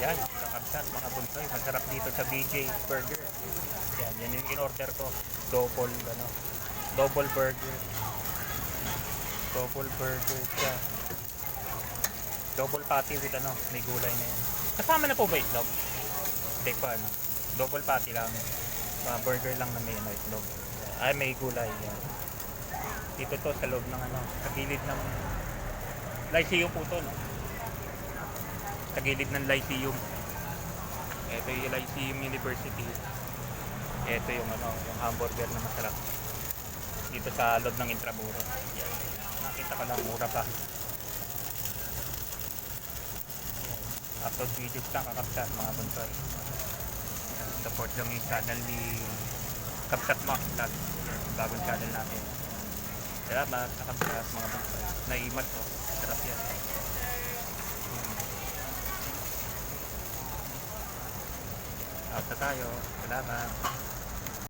Yan, kakabsat mga bunsoy. Masarap dito sa BJ Burger. Yan, yan yung in-order ko. Double, ano, double burger. Double burger siya. Double patty with ano, may gulay na yan. Kasama na po ba itlog? Hindi pa ano. Double patty lang. Mga burger lang na may ano, itlog. Ay, may gulay. Yan. Dito to sa loob ng ano, sa gilid ng Lyceum po to, no? Sa gilid ng Lyceum. Ito yung Lyceum University. Ito yung ano, yung hamburger na masarap. Dito sa loob ng Intramuros. Yan. Nakita ko lang, mura pa. Upload videos lang kakapsat mga bunsoy. Yan. Support lang yung channel ni Kapsat Max Vlog. Bagong channel natin. Salamat kakapsat mga bunsoy. Naimat to. Sarap yan. Out na tayo. Salamat.